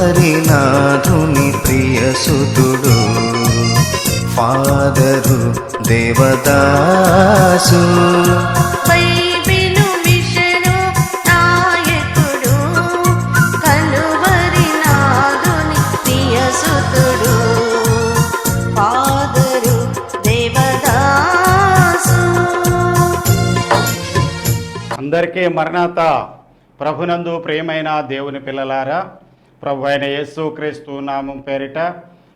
కలువరి నాథుని ప్రియసుతుడు father Devadas. Bible mission నాయకుడు కలువరి నాదుని ప్రియసుతుడు ఫాదరు దేవదాసు. అందరికీ మరణాత ప్రభునందు ప్రియమైన దేవుని పిల్లలారా ప్రభు అయిన యేసుక్రీస్తు నామం పేరిట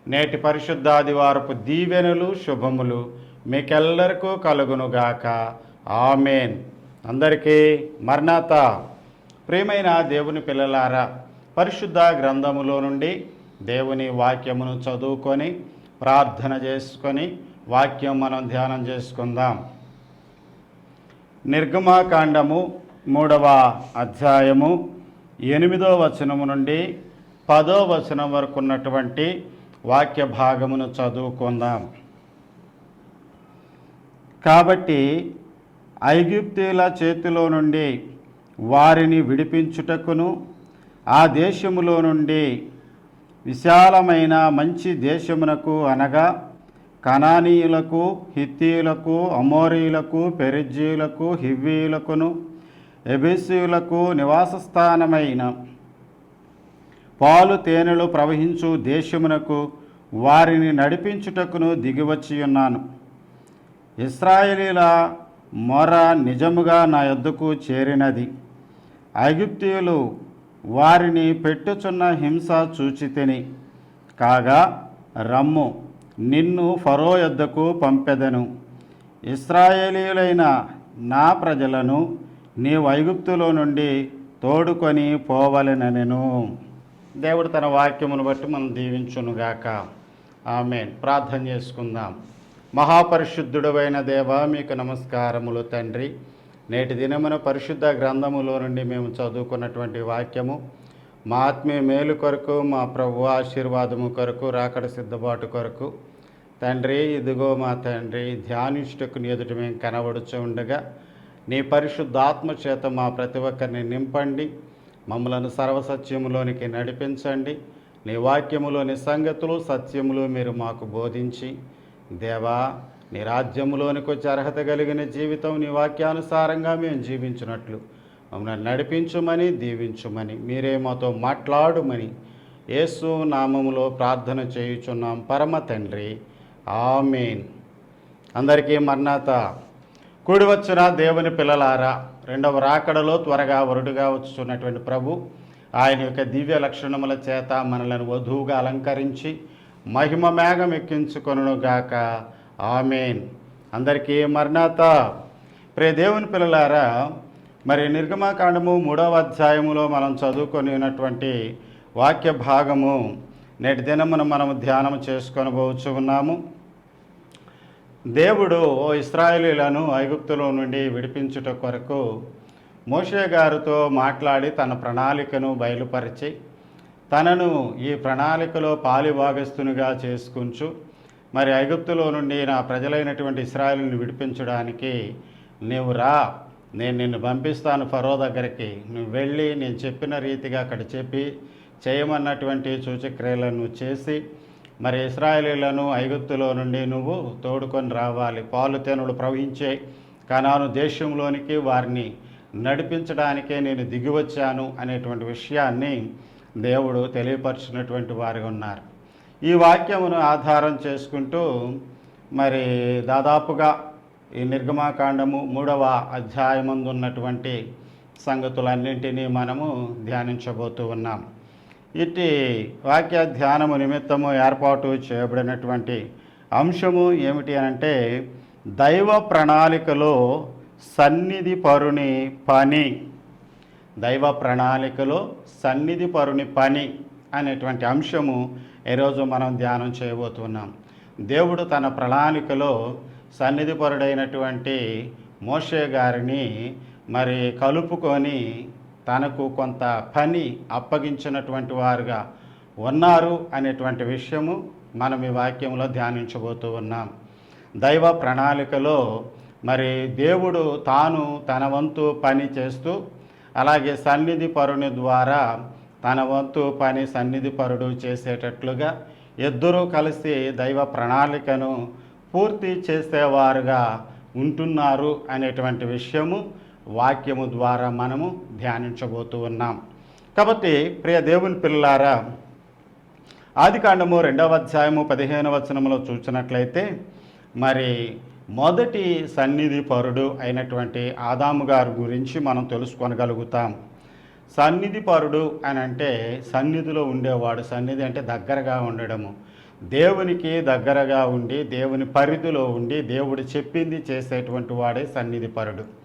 నేటి పరిశుద్ధాదివారపు దీవెనలు శుభములు మీకెల్లరికూ కలుగునుగాక. ఆమెన్. అందరికీ మర్నాత. ప్రియమైన దేవుని పిల్లలారా పరిశుద్ధ గ్రంథములో నుండి దేవుని వాక్యమును చదువుకొని ప్రార్థన చేసుకొని వాక్యం మనం ధ్యానం చేసుకుందాం. నిర్గమాకాండము మూడవ అధ్యాయము ఎనిమిదో వచనము నుండి పదో వచనం వరకు ఉన్నటువంటి వాక్య భాగమును చదువుకుందాం. కాబట్టి ఐగుప్తీల చేతిలో నుండి వారిని విడిపించుటకును ఆ దేశములో నుండి విశాలమైన మంచి దేశమునకు అనగా కనానీయులకు హిత్తీయులకు అమోరీయులకు పెరిజీయులకు హివ్వీయులకును ఎబిసీయులకు నివాస స్థానమైన పాలు తేనెలు ప్రవహించు దేశమునకు వారిని నడిపించుటకును దిగివచ్చి ఉన్నాను ఇస్రాయేలీల మొర నిజముగా నా యొద్దకు చేరినది. ఐగుప్తియులు వారిని పెట్టుచున్న హింస చూచితిని. కాగా రమ్ము నిన్ను ఫరో యొద్దకు పంపెదను. ఇస్రాయేలీయులైన నా ప్రజలను నీ వైగుప్తులో నుండి తోడుకొని పోవలెనెను దేవుడు తన వాక్యమును బట్టి మనం దీవించునుగాక. ఆమె ప్రార్థన చేసుకుందాం. మహాపరిశుద్ధుడైన దేవ మీకు నమస్కారములు తండ్రి. నేటి దినమున పరిశుద్ధ గ్రంథములో నుండి మేము చదువుకున్నటువంటి వాక్యము మా ఆత్మీయ మేలు కొరకు మా ప్రభు ఆశీర్వాదము కొరకు రాకడ సిద్ధపాటు కొరకు. తండ్రి ఇదిగో మా తండ్రి ధ్యానించుటకు ఎదుట మేము కనబడుచు ఉండగా నీ పరిశుద్ధాత్మ చేత మా ప్రతి ఒక్కరిని నింపండి. మమ్మలను సర్వసత్యములోనికి నడిపించండి. నీ వాక్యములోని సంగతులు సత్యములు మీరు మాకు బోధించి దేవా నీ రాజ్యములోనికి వచ్చి అర్హత కలిగిన జీవితం నీ వాక్యానుసారంగా మేము జీవించినట్లు మమ్మల్ని నడిపించుమని దీవించుమని మీరే మాతో మాట్లాడుమని యేసు నామములో ప్రార్థన చేయుచున్నాం. పరమ తండ్రి ఆమెన్. అందరికీ మర్నాత కూడి వచ్చిన దేవుని పిల్లలారా రెండవ రాకడలో త్వరగా వరుడుగా వచ్చుచున్నటువంటి ప్రభు ఆయన యొక్క దివ్య లక్షణముల చేత మనలను వధువుగా అలంకరించి మహిమ మేఘం ఎక్కించుకొనుగాక ఆమెన్. అందరికీ మర్నాత ప్రే దేవుని పిల్లలారా మరి నిర్గమాకాండము మూడవ అధ్యాయములో మనం చదువుకొని ఉన్నటువంటి వాక్య భాగము నేటి దినమున మనము ధ్యానం చేసుకొని పోవచ్చు ఉన్నాము. దేవుడు ఓ ఇస్రాయేలీలను ఐగుప్తులో నుండి విడిపించుట కొరకు మోషే గారితో మాట్లాడి తన ప్రణాళికను బయలుపరిచి తనను ఈ ప్రణాళికలో పాలిభాగస్తునిగా చేసుకుంచు మరి ఐగుప్తులో నుండి నా ప్రజలైనటువంటి ఇస్రాయేల్ని విడిపించడానికి నీవు రా. నేను నిన్ను పంపిస్తాను ఫరో దగ్గరికి. నువ్వు వెళ్ళి నేను చెప్పిన రీతిగా అక్కడ చెప్పి చేయమన్నటువంటి సూచక్రియలను చేసి మరి ఇస్రాయేలీలను ఐగుప్తులో నుండి నువ్వు తోడుకొని రావాలి. పాలు తేనులు ప్రవహించే కనాను దేశంలోనికి వారిని నడిపించడానికే నేను దిగివచ్చాను అనేటువంటి విషయాన్ని దేవుడు తెలియపరిచినటువంటి వారిగా ఉన్నారు. ఈ వాక్యమును ఆధారం చేసుకుంటూ మరి దాదాపుగా ఈ నిర్గమాకాండము మూడవ అధ్యాయమందు ఉన్నటువంటి సంగతులన్నింటినీ మనము ధ్యానించబోతూ ఉన్నాం. ఇట్టి వాక్య ధ్యానము నిమిత్తము ఏర్పాటు చేయబడినటువంటి అంశము ఏమిటి అంటే దైవ ప్రణాళికలో సన్నిధి పరుని పని. దైవ ప్రణాళికలో సన్నిధి పరుని పని అనేటువంటి అంశము ఈరోజు మనం ధ్యానం చేయబోతున్నాం. దేవుడు తన ప్రణాళికలో సన్నిధి పరుడైనటువంటి మోషే గారిని మరి కలుపుకొని తనకు కొంత పని అప్పగించినటువంటి వారుగా ఉన్నారు అనేటువంటి విషయము మనం ఈ వాక్యంలో ధ్యానించబోతూ ఉన్నాం. దైవ ప్రణాళికలో మరి దేవుడు తాను తన వంతు పని చేస్తూ అలాగే సన్నిధి పరుని ద్వారా తన వంతు పని సన్నిధి పరుడు చేసేటట్లుగా ఇద్దరూ కలిసి దైవ ప్రణాళికను పూర్తి చేసేవారుగా ఉంటున్నారు అనేటువంటి విషయము వాక్యము ద్వారా మనము ధ్యానించబోతూ ఉన్నాం. కాబట్టి ప్రియ దేవుని పిల్లారా ఆదికాండము రెండవ అధ్యాయము పదిహేను వచనంలో చూసినట్లయితే మరి మొదటి సన్నిధి పరుడు అయినటువంటి ఆదాము గారి గురించి మనం తెలుసుకొనగలుగుతాం. సన్నిధి పరుడు అని అంటే సన్నిధిలో ఉండేవాడు. సన్నిధి అంటే దగ్గరగా ఉండడము. దేవునికి దగ్గరగా ఉండి దేవుని పరిధిలో ఉండి దేవుడు చెప్పింది చేసేటువంటి వాడే సన్నిధి పరుడు.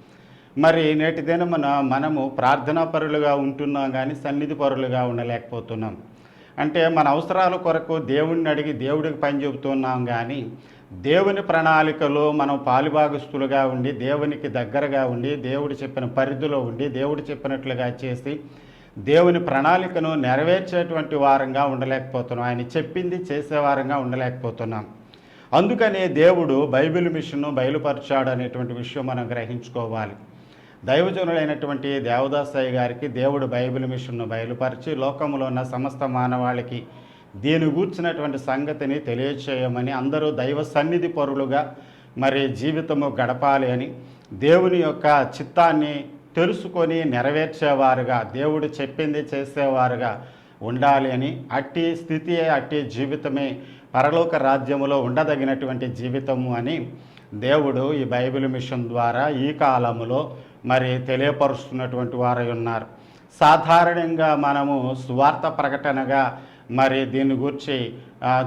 మరి నేటి దినమున మనము ప్రార్థనా పరులుగా ఉంటున్నాం కానీ సన్నిధి పరులుగా ఉండలేకపోతున్నాం. అంటే మన అవసరాల కొరకు దేవుణ్ణి అడిగి దేవుడికి పని చెబుతున్నాం కానీ దేవుని ప్రణాళికలో మనం పాలుభాగస్తులుగా ఉండి దేవునికి దగ్గరగా ఉండి దేవుడు చెప్పిన పరిధిలో ఉండి దేవుడు చెప్పినట్లుగా చేసి దేవుని ప్రణాళికను నెరవేర్చేటువంటి వారంగా ఉండలేకపోతున్నాం. ఆయన చెప్పింది చేసేవారంగా ఉండలేకపోతున్నాం. అందుకనే దేవుడు బైబిల్ మిషన్ను బయలుపరిచాడు అనేటువంటి విషయం మనం గ్రహించుకోవాలి. దైవజనుడైనటువంటి దేవదాసయ్య గారికి దేవుడు బైబిల్ మిషన్ను బయలుపరిచి లోకంలో ఉన్న సమస్త మానవాళికి దీని గూర్చినటువంటి సంగతిని తెలియచేయమని అందరూ దైవ సన్నిధి పరులుగా మరి జీవితము గడపాలి అని దేవుని యొక్క చిత్తాన్ని తెలుసుకొని నెరవేర్చేవారుగా దేవుడు చెప్పింది చేసేవారుగా ఉండాలి అని అట్టి స్థితి అట్టి జీవితమే పరలోక రాజ్యములో ఉండదగినటువంటి జీవితము అని దేవుడు ఈ బైబిల్ మిషన్ ద్వారా ఈ కాలములో మరి తెలియపరుస్తున్నటువంటి వారై ఉన్నారు. సాధారణంగా మనము స్వార్థ ప్రకటనగా మరి దీని గురించి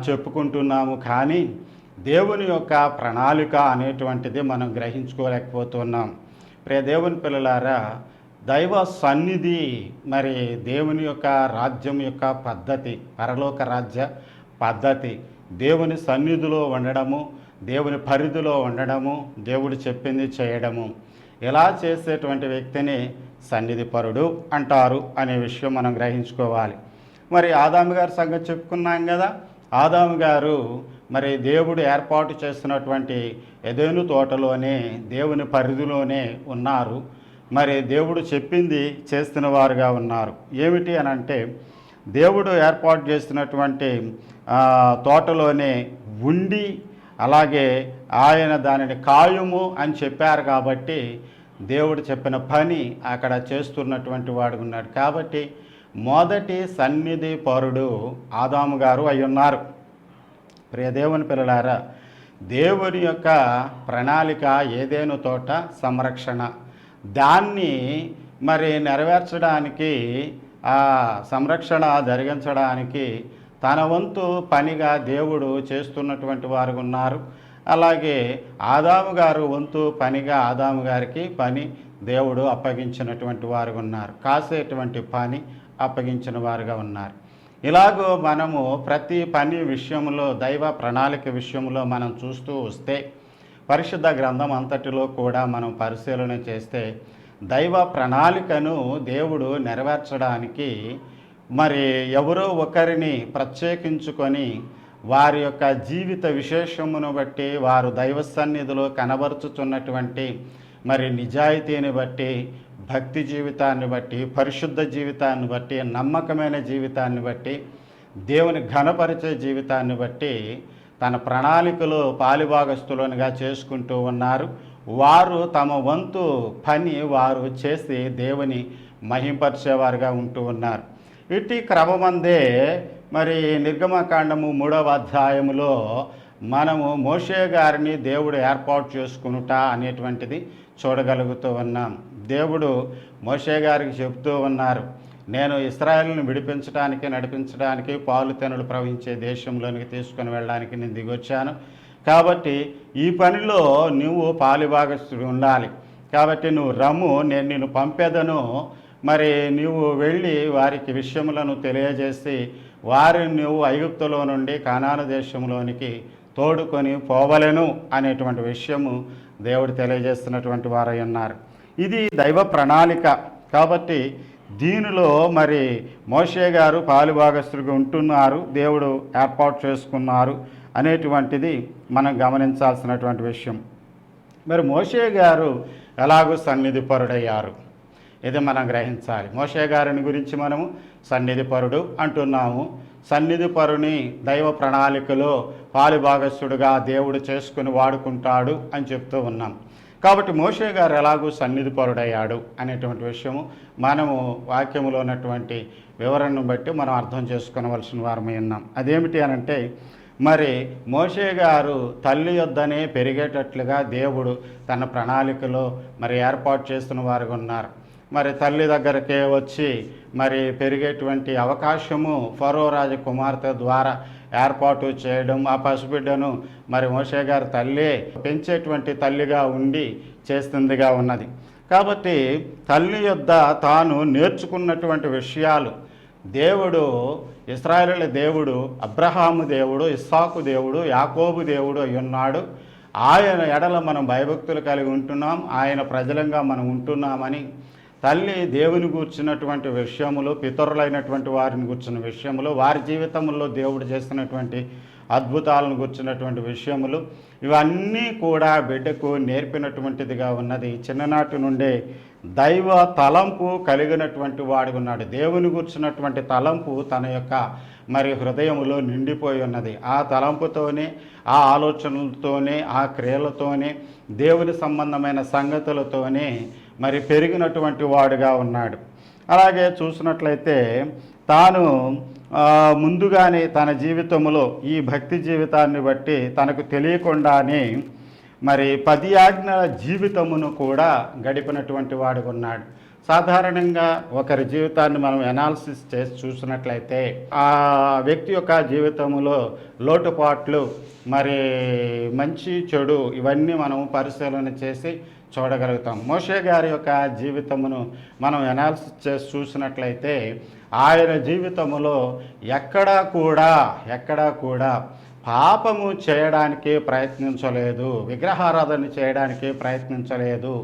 చెప్పుకుంటున్నాము కానీ దేవుని యొక్క ప్రణాళిక అనేటువంటిది మనం గ్రహించుకోలేకపోతున్నాం. ప్రే దేవుని పిల్లలారా దైవ సన్నిధి మరి దేవుని యొక్క రాజ్యం యొక్క పద్ధతి పరలోక రాజ్య పద్ధతి. దేవుని సన్నిధిలో ఉండడము దేవుని పరిధిలో ఉండడము దేవుడు చెప్పింది చేయడము. ఇలా చేసేటువంటి వ్యక్తిని సన్నిధిపరుడు అంటారు అనే విషయం మనం గ్రహించుకోవాలి. మరి ఆదాము గారి సంగతి చెప్పుకున్నాం కదా. ఆదాము గారు మరి దేవుడు ఏర్పాటు చేస్తున్నటువంటి ఎదేను తోటలోనే దేవుని పరిధిలోనే ఉన్నారు. మరి దేవుడు చెప్పింది చేస్తున్న వారుగా ఉన్నారు. ఏమిటి అని అంటే దేవుడు ఏర్పాటు చేసినటువంటి తోటలోనే ఉండి అలాగే ఆయన దానిని కాయుము అని చెప్పారు కాబట్టి దేవుడు చెప్పిన పని అక్కడ చేస్తున్నటువంటి వాడు ఉన్నాడు కాబట్టి మొదటి సన్నిధి పరుడు ఆదాము గారు అయి ఉన్నారు. ప్రియదేవుని పిల్లలారా దేవుని యొక్క ప్రణాళిక ఏదేను తోట? సంరక్షణ. దాన్ని మరి నెరవేర్చడానికి ఆ సంరక్షణ జరిగించడానికి తన వంతు పనిగా దేవుడు చేస్తున్నటువంటి వారు ఉన్నారు. అలాగే ఆదాము గారు వంతు పనిగా ఆదాము గారికి పని దేవుడు అప్పగించినటువంటి వారు ఉన్నారు. కాసేటువంటి పని అప్పగించిన వారుగా ఉన్నారు. ఇలాగో మనము ప్రతి పని విషయంలో దైవ ప్రణాళిక విషయంలో మనం చూస్తూ వస్తే పరిశుద్ధ గ్రంథం అంతటిలో కూడా మనం పరిశీలన చేస్తే దైవ ప్రణాళికను దేవుడు నెరవేర్చడానికి మరి ఎవరో ఒకరిని ప్రత్యేకించుకొని వారి యొక్క జీవిత విశేషమును బట్టి వారు దైవ సన్నిధిలో కనబరుచుచున్నటువంటి మరి నిజాయితీని బట్టి భక్తి జీవితాన్ని బట్టి పరిశుద్ధ జీవితాన్ని బట్టి నమ్మకమైన జీవితాన్ని బట్టి దేవుని ఘనపరిచే జీవితాన్ని బట్టి తన ప్రణాళికలో పాలిభాగస్తులనుగా చేసుకుంటూ ఉన్నారు. వారు తమ వంతు పని వారు చేసి దేవుని మహింపరిచేవారుగా ఉంటూ ఉన్నారు. ఇట్టి క్రమమందే మరి నిర్గమకాండము మూడవ అధ్యాయములో మనము మోషే గారిని దేవుడు ఏర్పాటు చేసుకునుట అనేటువంటిది చూడగలుగుతూ ఉన్నాం. దేవుడు మోషే గారికి చెబుతూ ఉన్నారు నేను ఇస్రాయల్ని విడిపించడానికి నడిపించడానికి పాలు తెనులు ప్రవహించే దేశంలోనికి తీసుకుని వెళ్ళడానికి నేను దిగొచ్చాను కాబట్టి ఈ పనిలో నువ్వు పాలిభాగస్తుడు ఉండాలి. కాబట్టి నువ్వు రమ్ము నేను నిన్ను పంపేదను మరి నీవు వెళ్ళి వారికి విషయములను తెలియజేసి వారిని నువ్వు ఐగుప్తులో నుండి కానాను దేశంలోనికి తోడుకొని పోవలెను అనేటువంటి విషయము దేవుడు తెలియజేస్తున్నటువంటి వారై ఉన్నారు. ఇది దైవ ప్రణాళిక. కాబట్టి దీనిలో మరి మోషే గారు పాలుభాగస్తులుగా ఉంటున్నారు దేవుడు ఏర్పాటు చేసుకున్నారు అనేటువంటిది మనం గమనించాల్సినటువంటి విషయం. మరి మోషే గారు ఎలాగూ సన్నిధి పరుడయ్యారు ఇది మనం గ్రహించాలి. మోషే గారిని గురించి మనము సన్నిధి పరుడు అంటున్నాము. సన్నిధి పరుని దైవ ప్రణాళికలో పాలిభాగస్సుడుగా దేవుడు చేసుకుని వాడుకుంటాడు అని చెప్తూ ఉన్నాం. కాబట్టి మోషే గారు ఎలాగూ సన్నిధి పరుడయ్యాడు అనేటువంటి విషయము మనము వాక్యములో ఉన్నటువంటి వివరణను బట్టి మనం అర్థం చేసుకునవలసిన వారమై ఉన్నాం. అదేమిటి అనంటే మరి మోషే గారు తల్లి యొద్దనే పెరిగేటట్లుగా దేవుడు తన ప్రణాళికలో మరి ఏర్పాటు చేస్తున్న వారుగా ఉన్నారు. మరి తల్లి దగ్గరకే వచ్చి మరి పెరిగేటువంటి అవకాశము ఫరో కుమార్తె ద్వారా ఏర్పాటు చేయడం ఆ పసిబిడ్డను మరి మోషే గారి తల్లి పెంచేటువంటి తల్లిగా ఉండి చేస్తుందిగా ఉన్నది. కాబట్టి తల్లి యొద్ద తాను నేర్చుకున్నటువంటి విషయాలు దేవుడు ఇస్రాయేలుల దేవుడు అబ్రహాము దేవుడు ఇస్సాకు దేవుడు యాకోబు దేవుడు అయ్యున్నాడు ఆయన ఎడల మనం భయభక్తులు కలిగి ఉంటున్నాం ఆయన ప్రజలంగా మనం ఉంటున్నామని తల్లి దేవుని కూర్చున్నటువంటి విషయములు పితరులైనటువంటి వారిని కూర్చున్న విషయములు వారి జీవితంలో దేవుడు చేస్తున్నటువంటి అద్భుతాలను కూర్చున్నటువంటి విషయములు ఇవన్నీ కూడా బిడ్డకు నేర్పినటువంటిదిగా ఉన్నది. చిన్ననాటి నుండే దైవ తలంపు కలిగినటువంటి వాడు ఉన్నాడు. దేవుని కూర్చున్నటువంటి తలంపు తన యొక్క మరి హృదయములో నిండిపోయి ఉన్నది. ఆ తలంపుతోనే ఆ ఆలోచనలతోనే ఆ క్రియలతోనే దేవుని సంబంధమైన సంగతులతోనే మరి పెరిగినటువంటి వాడుగా ఉన్నాడు. అలాగే చూసినట్లయితే తాను ముందుగానే తన జీవితంలో ఈ భక్తి జీవితాన్ని బట్టి తనకు తెలియకుండానే మరి పది ఆజ్ఞల జీవితమును కూడా గడిపినటువంటి వాడుగా ఉన్నాడు. సాధారణంగా ఒకరి జీవితాన్ని మనం ఎనాలిసిస్ చేసి చూసినట్లయితే ఆ వ్యక్తి యొక్క జీవితంలో లోటుపాట్లు మరి మంచి చెడు ఇవన్నీ మనం పరిశీలన చేసి చూడగలుగుతాం. మోషే గారి యొక్క జీవితమును మనం ఎనాలిసిస్ చేసి చూసినట్లయితే ఆయన జీవితములో ఎక్కడా కూడా ఎక్కడా కూడా పాపము చేయడానికి ప్రయత్నించలేదు విగ్రహారాధన చేయడానికి ప్రయత్నించలేదు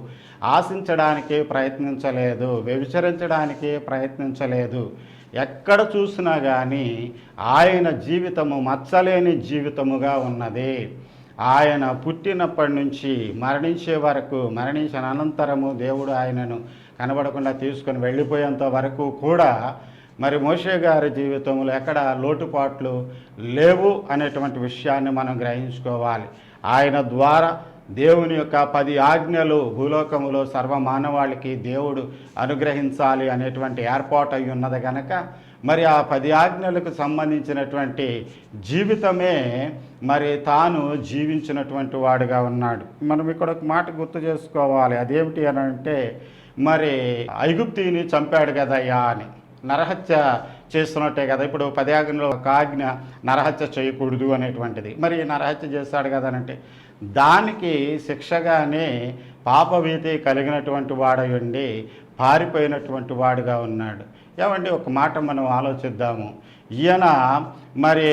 ఆశించడానికి ప్రయత్నించలేదు వ్యభిచరించడానికి ప్రయత్నించలేదు. ఎక్కడ చూసినా కానీ ఆయన జీవితము మచ్చలేని జీవితముగా ఉన్నది. ఆయన పుట్టినప్పటి నుంచి మరణించే వరకు మరణించిన అనంతరము దేవుడు ఆయనను కనబడకుండా తీసుకొని వెళ్ళిపోయేంత వరకు కూడా మరి మోషే గారి జీవితంలో ఎక్కడ లోటుపాట్లు లేవు అనేటువంటి విషయాన్ని మనం గ్రహించుకోవాలి. ఆయన ద్వారా దేవుని యొక్క పది ఆజ్ఞలు భూలోకములో సర్వమానవాళికి దేవుడు అనుగ్రహించాలి అనేటువంటి ఏర్పాటు అయి ఉన్నది కనుక మరి ఆ పది ఆజ్ఞలకు సంబంధించినటువంటి జీవితమే మరి తాను జీవించినటువంటి వాడుగా ఉన్నాడు. మనం ఇక్కడ ఒక మాట గుర్తు చేసుకోవాలి. అదేమిటి అని అంటే మరి ఐగుప్తిని చంపాడు కదయ్యా అని. నరహత్య చేస్తున్నట్టే కదా ఇప్పుడు పది ఆజ్ఞలో ఒక ఆజ్ఞ నరహత్య చేయకూడదు అనేటువంటిది. మరి నరహత్య చేస్తాడు కదా అంటే దానికి శిక్షగానే పాపభీతి కలిగినటువంటి వాడై పారిపోయినటువంటి వాడుగా ఉన్నాడు. ఏమండి ఒక మాట మనం ఆలోచిద్దాము. ఈయన మరి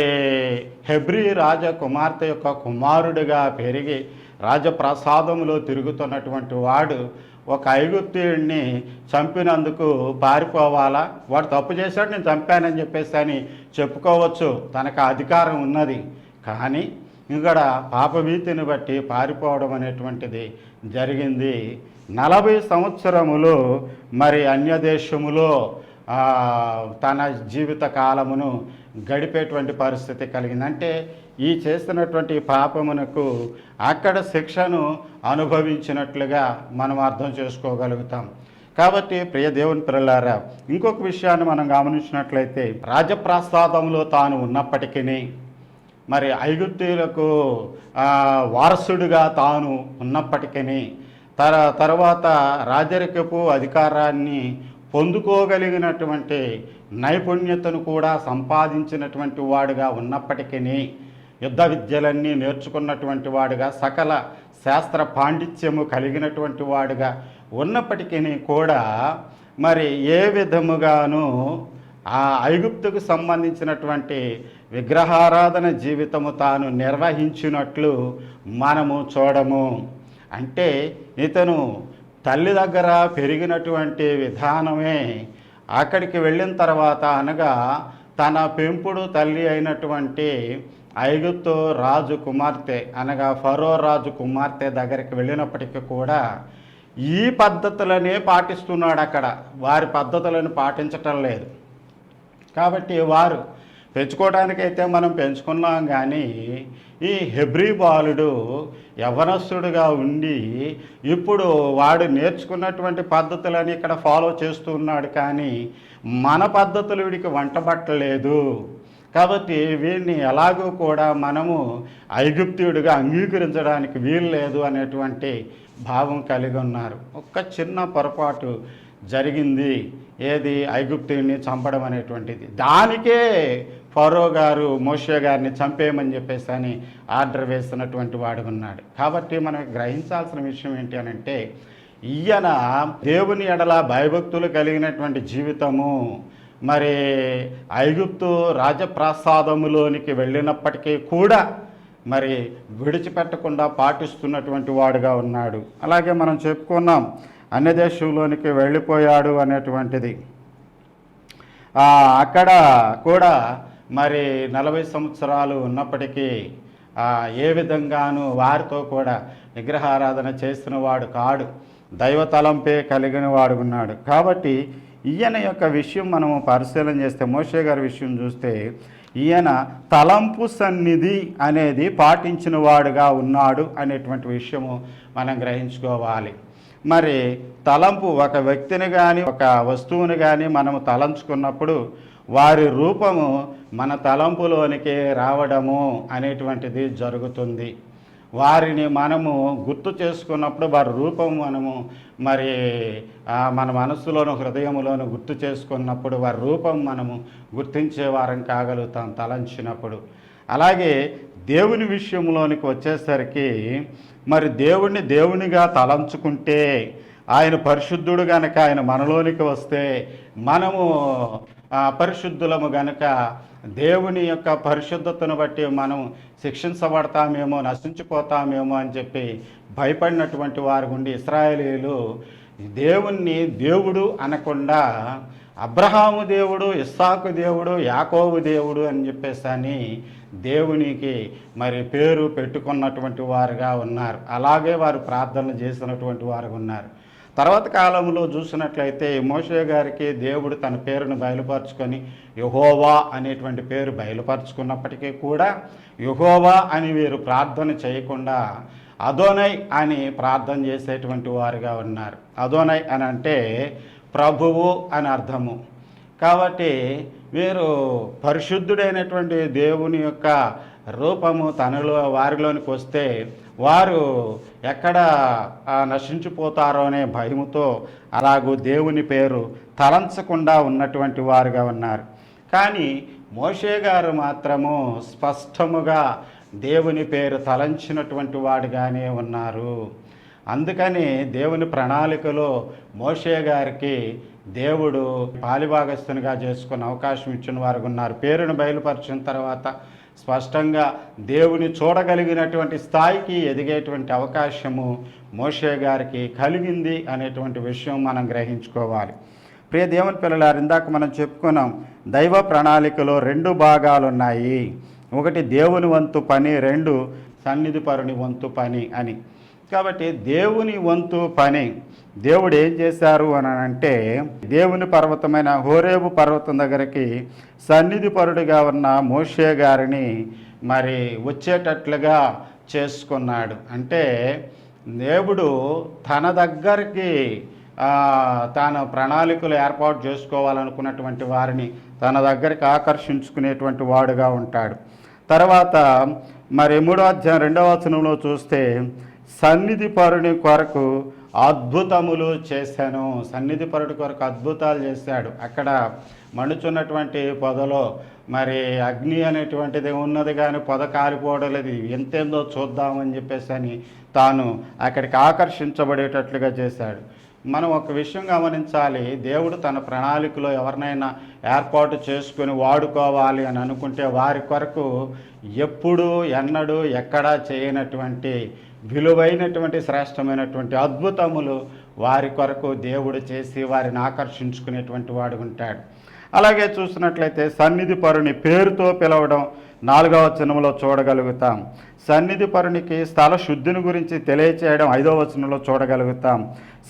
హెబ్రి రాజ కుమార్తె యొక్క కుమారుడిగా పెరిగి రాజప్రసాదంలో తిరుగుతున్నటువంటి వాడు ఒక ఐగుప్తుడిని చంపినందుకు పారిపోవాలా? వాడు తప్పు చేశాడు నేను చంపానని చెప్పేసి అని చెప్పుకోవచ్చు. తనకు అధికారం ఉన్నది. కానీ ఇక్కడ పాపభీతిని బట్టి పారిపోవడం అనేటువంటిది జరిగింది. నలభై సంవత్సరములు మరి అన్య దేశములో తన జీవిత కాలమును గడిపేటువంటి పరిస్థితి కలిగింది. అంటే ఈ చేస్తున్నటువంటి పాపమునకు అక్కడ శిక్షను అనుభవించినట్లుగా మనం అర్థం చేసుకోగలుగుతాం. కాబట్టి ప్రియ దేవుని పిల్లలారా ఇంకొక విషయాన్ని మనం గమనించినట్లయితే రాజప్రసాదంలో తాను ఉన్నప్పటికీ మరి ఐగుప్తీయులకు వారసుడిగా తాను ఉన్నప్పటికీ తర తర్వాత రాజరికపు అధికారాన్ని పొందుకోగలిగినటువంటి నైపుణ్యతను కూడా సంపాదించినటువంటి వాడుగా ఉన్నప్పటికీ యుద్ధ విద్యలన్నీ నేర్చుకున్నటువంటి వాడుగా సకల శాస్త్ర పాండిత్యము కలిగినటువంటి వాడుగా ఉన్నప్పటికీ కూడా మరి ఏ విధముగాను ఆ ఐగుప్తుకు సంబంధించినటువంటి విగ్రహారాధన జీవితము తాను నిర్వహించినట్లు మనము చూడము. అంటే ఇతను తల్లి దగ్గర పెరిగినటువంటి విధానమే అక్కడికి వెళ్ళిన తర్వాత అనగా తన పెంపుడు తల్లి అయినటువంటి ఐగుప్తు రాజు కుమార్తె అనగా ఫరో రాజు కుమార్తె దగ్గరికి వెళ్ళినప్పటికీ కూడా ఈ పద్ధతులనే పాటిస్తున్నాడు అక్కడ. వారి పద్ధతులను పాటించటం లేదు. కాబట్టి వారు పెంచుకోవడానికైతే మనం పెంచుకున్నాం కానీ ఈ హెబ్రీ బాలుడు యవనస్తుడుగా ఉండి ఇప్పుడు వాడు నేర్చుకున్నటువంటి పద్ధతులని ఇక్కడ ఫాలో చేస్తూ ఉన్నాడు కానీ మన పద్ధతులు వీడికి వంటబట్టలేదు. కాబట్టి వీడిని ఎలాగూ కూడా మనము ఐగుప్తియుడిగా అంగీకరించడానికి వీలు లేదు అనేటువంటి భావం కలిగి ఉన్నారు. ఒక్క చిన్న పొరపాటు జరిగింది. ఏది? ఐగుప్తుడిని చంపడం అనేటువంటిది. దానికే ఫరో గారు మోషే గారిని చంపేయమని చెప్పేసి అని ఆర్డర్ వేస్తున్నటువంటి వాడు ఉన్నాడు. కాబట్టి మనం గ్రహించాల్సిన విషయం ఏంటి అని అంటే ఈయన దేవుని ఎడల భయభక్తులు కలిగినటువంటి జీవితము మరి ఐగుప్తు రాజప్రాసాదములోనికి వెళ్ళినప్పటికీ కూడా మరి విడిచిపెట్టకుండా పాటిస్తున్నటువంటి వాడుగా ఉన్నాడు. అలాగే మనం చెప్పుకున్నాం అన్య దేశంలోనికి వెళ్ళిపోయాడు అనేటువంటిది. అక్కడ కూడా మరి నలభై సంవత్సరాలు ఉన్నప్పటికీ ఏ విధంగానూ వారితో కూడా విగ్రహారాధన చేసిన వాడు కాడు. దైవ తలంపే కలిగిన వాడు ఉన్నాడు. కాబట్టి ఈయన యొక్క విషయం మనము పరిశీలన చేస్తే మోషే గారి విషయం చూస్తే ఈయన తలంపు సన్నిధి అనేది పాటించిన వాడుగా ఉన్నాడు అనేటువంటి విషయము మనం గ్రహించుకోవాలి. మరి తలంపు ఒక వ్యక్తిని కానీ ఒక వస్తువుని కానీ మనము తలంచుకున్నప్పుడు వారి రూపము మన తలంపులోనికి రావడము అనేటువంటిది జరుగుతుంది. వారిని మనము గుర్తు చేసుకున్నప్పుడు వారి రూపం మనము మరి మన మనస్సులోను హృదయంలోను గుర్తు చేసుకున్నప్పుడు వారి రూపం మనము గుర్తించేవారం కాగలుగుతాం తలంచినప్పుడు. అలాగే దేవుని విషయంలోనికి వచ్చేసరికి మరి దేవుణ్ణి దేవునిగా తలంచుకుంటే ఆయన పరిశుద్ధుడు గనక ఆయన మనలోనికి వస్తే మనము పరిశుద్ధులము గనక దేవుని యొక్క పరిశుద్ధతను బట్టి మనం శిక్షించబడతామేమో నశించిపోతామేమో అని చెప్పి భయపడినటువంటి వారి ఉండి ఇస్రాయేలీలు దేవుణ్ణి దేవుడు అనకుండా అబ్రహాము దేవుడు ఇస్సాకు దేవుడు యాకోబు దేవుడు అని చెప్పేసి అని దేవునికి మరి పేరు పెట్టుకున్నటువంటి వారుగా ఉన్నారు. అలాగే వారు ప్రార్థనలు చేసినటువంటి వారు ఉన్నారు. తర్వాత కాలంలో చూసినట్లయితే మోషే గారికి దేవుడు తన పేరును బయలుపరుచుకొని యహోవా అనేటువంటి పేరు బయలుపరుచుకున్నప్పటికీ కూడా యహోవా అని వీరు ప్రార్థన చేయకుండా అదోనై అని ప్రార్థన చేసేటువంటి వారుగా ఉన్నారు. అదోనై అని అంటే ప్రభువు అని అర్థము. కాబట్టి వీరు పరిశుద్ధుడైనటువంటి దేవుని యొక్క రూపము తనలో వారిలోనికి వస్తే వారు ఎక్కడ నశించిపోతారో అనే భయముతో అలాగూ దేవుని పేరు తలంచకుండా ఉన్నటువంటి వారుగా ఉన్నారు. కానీ మోషే గారు మాత్రము స్పష్టముగా దేవుని పేరు తలంచినటువంటి వాడుగానే ఉన్నారు. అందుకని దేవుని ప్రణాళికలో మోషే గారికి దేవుడు పాలిభాగస్తునిగా చేసుకునే అవకాశం ఇచ్చిన వారు ఉన్నారు. పేరును బయలుపరిచిన తర్వాత స్పష్టంగా దేవుని చూడగలిగినటువంటి స్థాయికి ఎదిగేటువంటి అవకాశము మోషే గారికి కలిగింది అనేటువంటి విషయం మనం గ్రహించుకోవాలి. ప్రియ దేవుని పిల్లలారు ఇందాక మనం చెప్పుకున్నాం దైవ ప్రణాళికలో రెండు భాగాలు ఉన్నాయి ఒకటి దేవుని వంతు పని రెండు సన్నిధి పరుని వంతు పని అని. కాబట్టి దేవుని వంతు పని. దేవుడు ఏం చేశారు అని అంటే దేవుని పర్వతమైన హోరేబు పర్వతం దగ్గరికి సన్నిధి పరుడిగా ఉన్న మోషే గారిని మరి వచ్చేటట్లుగా చేసుకున్నాడు. అంటే దేవుడు తన దగ్గరికి తాను ప్రణాళికలు ఏర్పాటు చేసుకోవాలనుకున్నటువంటి వారిని తన దగ్గరికి ఆకర్షించుకునేటువంటి వాడుగా ఉంటాడు. తర్వాత మరి మూడో అధ్యాయం రెండవ వచనంలో చూస్తే సన్నిధి పరుని కొరకు అద్భుతములు చేశాను. సన్నిధి పరుడి కొరకు అద్భుతాలు చేశాడు. అక్కడ మండుచున్నటువంటి పొదలో మరి అగ్ని అనేటువంటిది ఉన్నది కానీ పొద కాలిపోవడం లేదు. ఎంతేందో చూద్దామని చెప్పేసి అని తాను అక్కడికి ఆకర్షించబడేటట్లుగా చేశాడు. మనం ఒక విషయం గమనించాలి. దేవుడు తన ప్రణాళికలో ఎవరినైనా ఏర్పాటు చేసుకుని వాడుకోవాలి అని అనుకుంటే వారి కొరకు ఎప్పుడు ఎన్నడూ ఎక్కడా చేయనటువంటి విలువైనటువంటి శ్రేష్టమైనటువంటి అద్భుతములు వారి కొరకు దేవుడు చేసి వారిని ఆకర్షించుకునేటువంటి వాడు ఉంటాడు. అలాగే చూసినట్లయితే సన్నిధి పరుని పేరుతో పిలవడం నాలుగవ వచనంలో చూడగలుగుతాం. సన్నిధి పరునికి స్థల శుద్ధిని గురించి తెలియచేయడం ఐదవ వచనంలో చూడగలుగుతాం.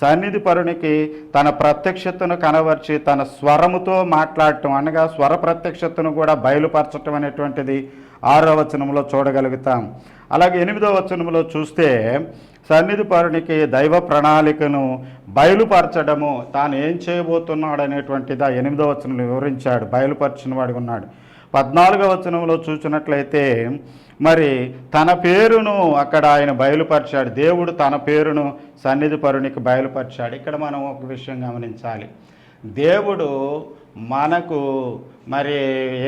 సన్నిధి పరునికి తన ప్రత్యక్షతను కనవర్చి తన స్వరముతో మాట్లాడటం అనగా స్వర ప్రత్యక్షతను కూడా బయలుపరచటం అనేటువంటిది ఆరో వచనంలో చూడగలుగుతాం. అలాగే ఎనిమిదవ వచనంలో చూస్తే సన్నిధి పరునికి దైవ ప్రణాళికను బయలుపరచడము తాను ఏం చేయబోతున్నాడు అనేటువంటిది ఆ ఎనిమిదవ వచనంలో వివరించాడు బయలుపరిచిన వాడిగా ఉన్నాడు. పద్నాలుగవ వచనంలో చూసినట్లయితే మరి తన పేరును అక్కడ ఆయన బయలుపరిచాడు. దేవుడు తన పేరును సన్నిధి పరునికి బయలుపరిచాడు. ఇక్కడ మనం ఒక విషయం గమనించాలి. దేవుడు మనకు మరి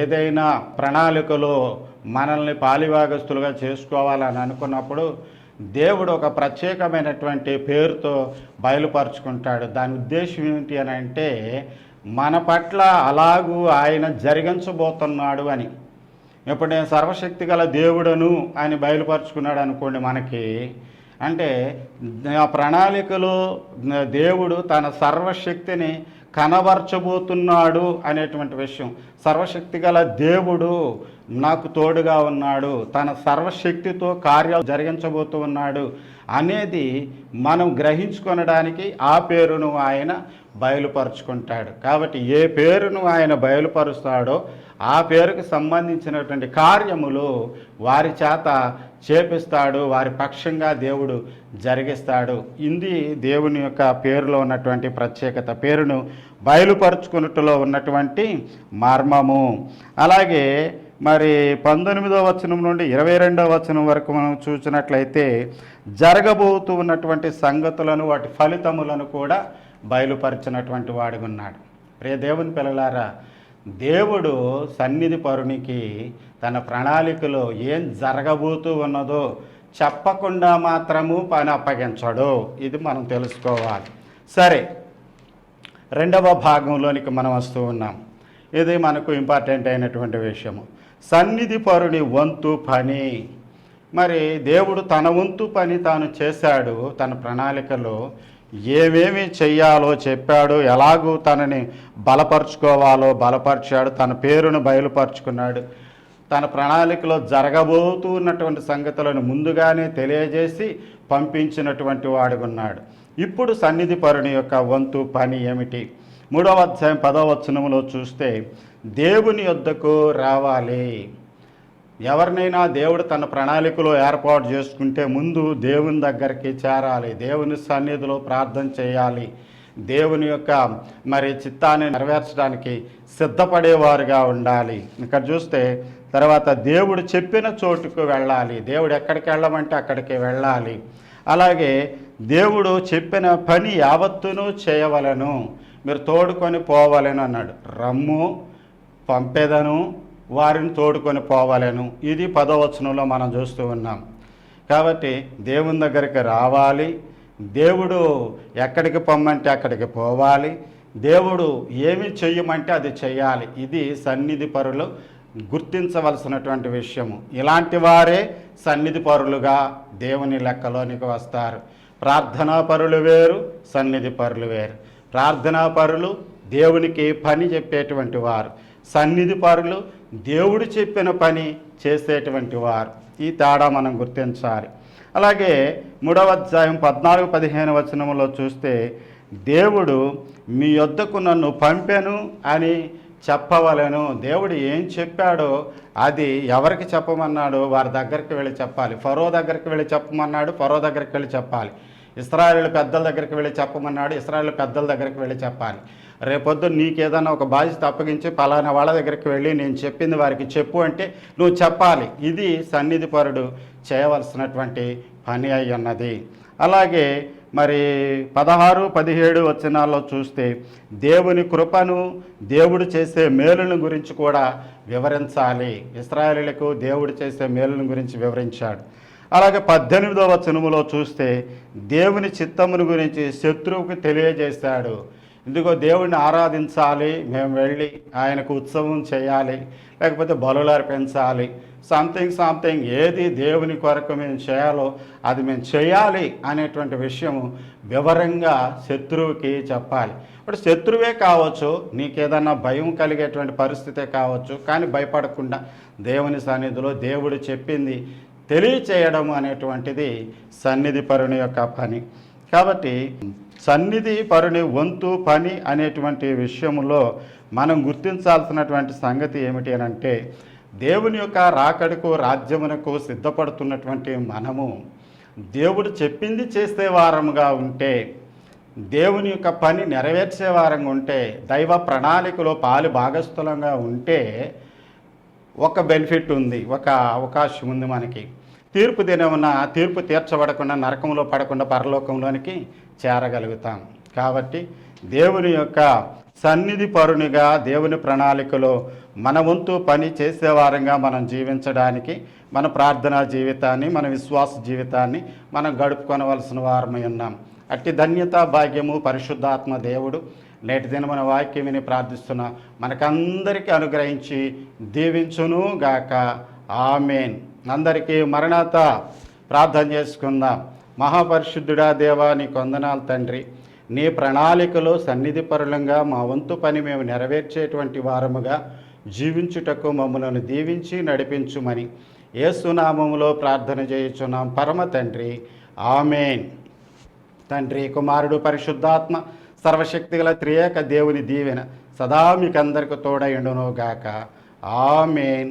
ఏదైనా ప్రణాళికలో మనల్ని పాలిభాగస్తులుగా చేసుకోవాలని అనుకున్నప్పుడు దేవుడు ఒక ప్రత్యేకమైనటువంటి పేరుతో బయలుపరుచుకుంటాడు. దాని ఉద్దేశం ఏమిటి అని అంటే మన పట్ల అలాగూ ఆయన జరిగించబోతున్నాడు అని. ఇప్పుడు నేను సర్వశక్తి గల దేవుడను అని బయలుపరుచుకున్నాడు అనుకోండి మనకి. అంటే ఆ ప్రణాళికలో దేవుడు తన సర్వశక్తిని కనబరచబోతున్నాడు అనేటువంటి విషయం. సర్వశక్తి గల దేవుడు నాకు తోడుగా ఉన్నాడు. తన సర్వశక్తితో కార్యాలు జరిగించబోతూ ఉన్నాడు అనేది మనం గ్రహించుకొనడానికి ఆ పేరును ఆయన బయలుపరుచుకుంటాడు. కాబట్టి ఏ పేరును ఆయన బయలుపరుస్తాడో ఆ పేరుకు సంబంధించినటువంటి కార్యములు వారి చేత చేపిస్తాడు వారి పక్షంగా దేవుడు జరిగిస్తాడు. ఇది దేవుని యొక్క పేరులో ఉన్నటువంటి ప్రత్యేకత. పేరును బయలుపరుచుకున్నట్టులో ఉన్నటువంటి మర్మము. అలాగే మరి పంతొమ్మిదో వచనం నుండి ఇరవై రెండవ వచనం వరకు మనం చూసినట్లయితే జరగబోతూ ఉన్నటువంటి సంగతులను వాటి ఫలితములను కూడా బయలుపరిచినటువంటి వాడుగున్నాడు. ప్రియ దేవుని పిల్లలారా దేవుడు సన్నిధి పరునికి తన ప్రణాళికలో ఏం జరగబోతూ ఉన్నదో చెప్పకుండా మాత్రము పని అప్పగించడు. ఇది మనం తెలుసుకోవాలి. సరే రెండవ భాగంలోనికి మనం వస్తూ ఉన్నాం. ఇది మనకు ఇంపార్టెంట్ అయినటువంటి విషయము. సన్నిధి పరుని వంతు పని. మరి దేవుడు తన వంతు పని తాను చేశాడు తన ప్రణాళికలో. ఏమేమి చెయ్యాలో చెప్పాడు ఎలాగూ తనని బలపరుచుకోవాలో బలపరిచాడు తన పేరును బయలుపరుచుకున్నాడు. తన ప్రణాళికలో జరగబోతూ ఉన్నటువంటి సంగతులను ముందుగానే తెలియజేసి పంపించినటువంటి వాడుగున్నాడు. ఇప్పుడు సన్నిధి పరుని యొక్క వంతు పని ఏమిటి? మూడవ అధ్యాయం పదవ వచనంలో చూస్తే దేవుని యొద్దకు రావాలి. ఎవరినైనా దేవుడు తన ప్రణాళికలో ఏర్పాటు చేసుకుంటే ముందు దేవుని దగ్గరికి చేరాలి. దేవుని సన్నిధిలో ప్రార్థన చేయాలి. దేవుని యొక్క మరి చిత్తాన్ని నెరవేర్చడానికి సిద్ధపడేవారుగా ఉండాలి. ఇక్కడ చూస్తే తర్వాత దేవుడు చెప్పిన చోటుకు వెళ్ళాలి. దేవుడు ఎక్కడికి వెళ్ళమంటే అక్కడికి వెళ్ళాలి. అలాగే దేవుడు చెప్పిన పని యావత్తును చేయవలను. మీరు తోడుకొని పోవలను అన్నాడు. రమ్ము పంపేదను వారిని తోడుకొని పోవాలను. ఇది పదవచనంలో మనం చూస్తూ ఉన్నాం. కాబట్టి దేవుని దగ్గరికి రావాలి. దేవుడు ఎక్కడికి పొమ్మంటే అక్కడికి పోవాలి. దేవుడు ఏమి చెయ్యమంటే అది చేయాలి ఇది సన్నిధి పరులు గుర్తించవలసినటువంటి విషయము. ఇలాంటి వారే సన్నిధి పరులుగా దేవుని లెక్కలోనికి వస్తారు. ప్రార్థనా పరులు వేరు సన్నిధి పరులు వేరు. ప్రార్థనా పరులు దేవునికి పని చెప్పేటువంటి వారు. సన్నిధి పరులు దేవుడు చెప్పిన పని చేసేటువంటి వారు. ఈ తేడా మనం గుర్తించాలి. అలాగే మూడవ అధ్యాయం పద్నాలుగు పదిహేను వచనంలో చూస్తే దేవుడు మీ యొద్దకు నన్ను పంపెను అని చెప్పవలను. దేవుడు ఏం చెప్పాడో అది ఎవరికి చెప్పమన్నాడో వారి దగ్గరికి వెళ్ళి చెప్పాలి. ఫరో దగ్గరికి వెళ్ళి చెప్పమన్నాడు ఫరో దగ్గరికి వెళ్ళి చెప్పాలి. ఇస్రాయేల్ పెద్దల దగ్గరికి వెళ్ళి చెప్పమన్నాడు ఇస్రాయేల్ పెద్దల దగ్గరికి వెళ్ళి చెప్పాలి. రేపొద్దు నీకేదన్నా ఒక బాధ్యత అప్పగించి పలానా వాళ్ళ దగ్గరికి వెళ్ళి నేను చెప్పింది వారికి చెప్పు అంటే నువ్వు చెప్పాలి. ఇది సన్నిధి పరుడు చేయవలసినటువంటి పని అయి ఉన్నది. అలాగే మరి పదహారు పదిహేడు వచనాల్లో చూస్తే దేవుని కృపను దేవుడు చేసే మేలును గురించి కూడా వివరించాలి. ఇస్రాయేలీలకు దేవుడు చేసే మేలును గురించి వివరించాడు. అలాగే పద్దెనిమిదవ వచనములో చూస్తే దేవుని చిత్తమును గురించి శత్రువుకు తెలియజేశాడు. ఇదిగో దేవుడిని ఆరాధించాలి మేము వెళ్ళి ఆయనకు ఉత్సవం చేయాలి లేకపోతే బలులు అర్పించాలి. సంథింగ్ సంథింగ్ ఏది దేవుని కొరకు మేము చేయాలో అది మేము చేయాలి అనేటువంటి విషయము వివరంగా శత్రువుకి చెప్పాలి. ఇప్పుడు శత్రువే కావచ్చు నీకేదన్నా భయం కలిగేటువంటి పరిస్థితే కావచ్చు కానీ భయపడకుండా దేవుని సన్నిధిలో దేవుడు చెప్పింది తెలియచేయడం అనేటువంటిది సన్నిధి పరుని యొక్క పని. కాబట్టి సన్నిధి పరుని వంతు పని అనేటువంటి విషయంలో మనం గుర్తించాల్సినటువంటి సంగతి ఏమిటి అని అంటే దేవుని యొక్క రాకడకు రాజ్యమునకు సిద్ధపడుతున్నటువంటి మనము దేవుడు చెప్పింది చేసే వారముగా ఉంటే దేవుని యొక్క పని నెరవేర్చే వారంగా ఉంటే దైవ ప్రణాళికలో పాలు భాగస్థులంగా ఉంటే ఒక బెనిఫిట్ ఉంది ఒక అవకాశం ఉంది మనకి. తీర్పు దినమున తీర్పు తీర్చబడకుండా నరకంలో పడకుండా పరలోకంలోనికి చేరగలుగుతాం. కాబట్టి దేవుని యొక్క సన్నిధి పరునిగా దేవుని ప్రణాళికలో మన వంతు పని చేసేవారంగా మనం జీవించడానికి మన ప్రార్థనా జీవితాన్ని మన విశ్వాస జీవితాన్ని మనం గడుపుకొనవలసిన వారమై ఉన్నాం. అట్టి ధన్యత భాగ్యము పరిశుద్ధాత్మ దేవుడు నేటి దినమున వాక్యం విని ప్రార్థిస్తున్న మనకందరికీ అనుగ్రహించి దీవించును గాక ఆమెన్. అందరికీ మరణాత ప్రార్థన చేసుకుందాం. మహాపరిశుద్ధుడా దేవా నీ కొందనాలు తండ్రి. నీ ప్రణాళికలో సన్నిధి పరులంగా మా వంతు పని మేము నెరవేర్చేటువంటి వారముగా జీవించుటకు మమ్మలను దీవించి నడిపించుమని ఏసునామములో ప్రార్థన చేయుచున్నాం. పరమ తండ్రి ఆమెన్. తండ్రి కుమారుడు పరిశుద్ధాత్మ సర్వశక్తిగల త్రియేక దేవుని దీవెన సదా మీకందరికి తోడయుండును గాక ఆమెన్.